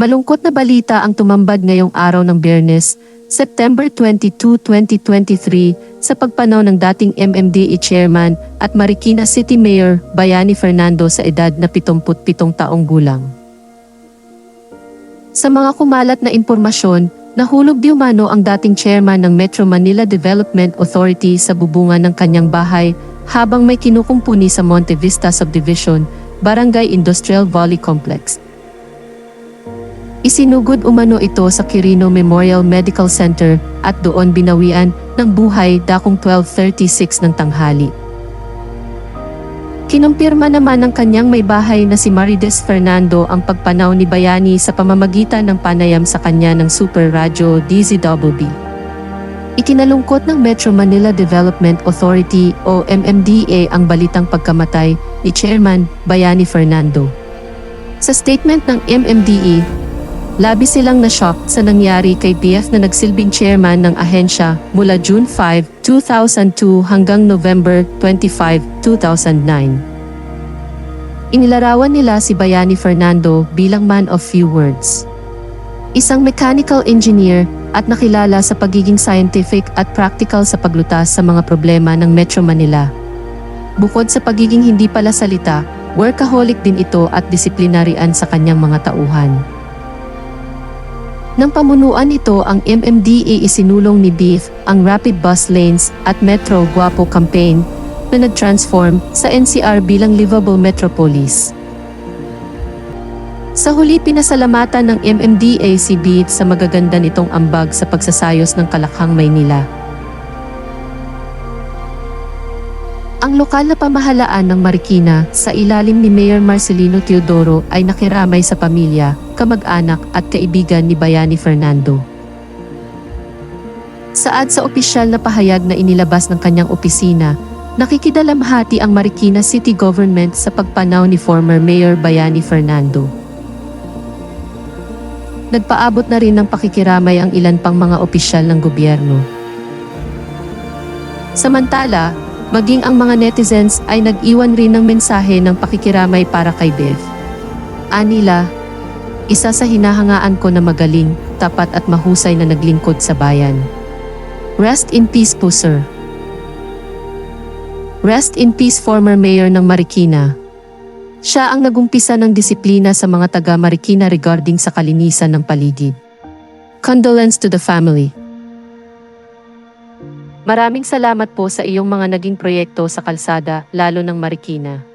Malungkot na balita ang tumambad ngayong araw ng Biyernes, September 22, 2023, sa pagpanaw ng dating MMDA Chairman at Marikina City Mayor Bayani Fernando sa edad na 77 taong gulang. Sa mga kumalat na impormasyon, nahulog di umano ang dating chairman ng Metro Manila Development Authority sa bubungan ng kanyang bahay habang may kinukumpuni sa Monte Vista Subdivision, Barangay Industrial Valley Complex. Isinugod umano ito sa Quirino Memorial Medical Center at doon binawian ng buhay dakong 12.36 ng tanghali. Kinumpirma naman ng kanyang may bahay na si Marides Fernando ang pagpanaw ni Bayani sa pamamagitan ng panayam sa kanya ng Super Radio DZWB. Ikinalungkot ng Metro Manila Development Authority o MMDA ang balitang pagkamatay ni Chairman Bayani Fernando. Sa statement ng MMDA, labi silang na-shock sa nangyari kay BF na nagsilbing chairman ng ahensya mula June 5, 2002 hanggang November 25, 2009. Inilarawan nila si Bayani Fernando bilang man of few words. Isang mechanical engineer at nakilala sa pagiging scientific at practical sa paglutas sa mga problema ng Metro Manila. Bukod sa pagiging hindi pala salita, workaholic din ito at disiplinarian sa kanyang mga tauhan. Nang pamunuan ito ang MMDA isinulong ni Beef ang Rapid Bus Lanes at Metro Guapo Campaign na nag-transform sa NCR bilang livable metropolis. Sa huli pinasalamatan ng MMDA si Beef sa magaganda nitong ambag sa pagsasayos ng Kalakhang, Maynila. Ang lokal na pamahalaan ng Marikina sa ilalim ni Mayor Marcelino Teodoro ay nakiramay sa pamilya, kamag-anak at kaibigan ni Bayani Fernando. Saad sa opisyal na pahayag na inilabas ng kanyang opisina, nakikidalamhati ang Marikina City Government sa pagpanaw ni former Mayor Bayani Fernando. Nagpaabot na rin ng pakikiramay ang ilan pang mga opisyal ng gobyerno. Samantala, maging ang mga netizens ay nag-iwan rin ng mensahe ng pakikiramay para kay Bev. Anila, isa sa hinahangaan ko na magaling, tapat at mahusay na naglingkod sa bayan. Rest in peace po sir. Rest in peace former mayor ng Marikina. Siya ang nagumpisa ng disiplina sa mga taga Marikina regarding sa kalinisan ng paligid. Condolence to the family. Maraming salamat po sa iyong mga naging proyekto sa kalsada, lalo ng Marikina.